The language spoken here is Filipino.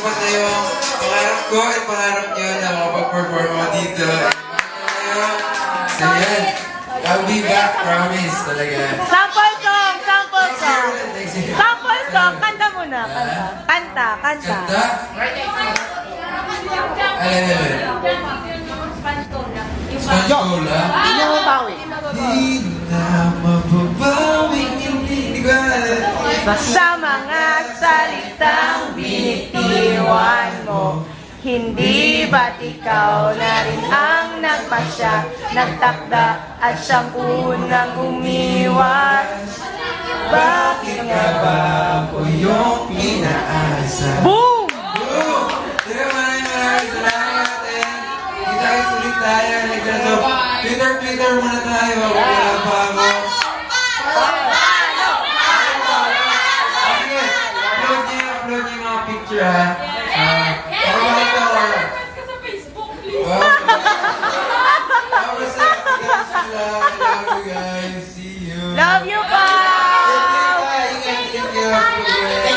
matupad na yung pangarap ko at pangarap niyo na makapag-perform ako dito. So yan, I'll be back, promise talaga. Sample song, sample song. Sample song, kanta muna, kanta. Kanta, kanta. Kanta? Alin, alin? Sponge Cola? Hindi mo mabawi. Di na mababawing hindi. Hindi ko alam. Sa mga mo, hindi ba't ikaw na rin ang nagpasya, nagtakda at siyang unang umiwas? Bakit nga ba? Ako yung inaasa. Boom! Boom! Teka, maraming maraming salamat and kita-kits ulit tayo. Like, so, Twitter, Twitter muna tayo. Wala pa ako. Sige, upload niyo, upload niyo mga picture ha. Ah, love you guys. See you. Love you, Ingat, Pao! ingat, ingat.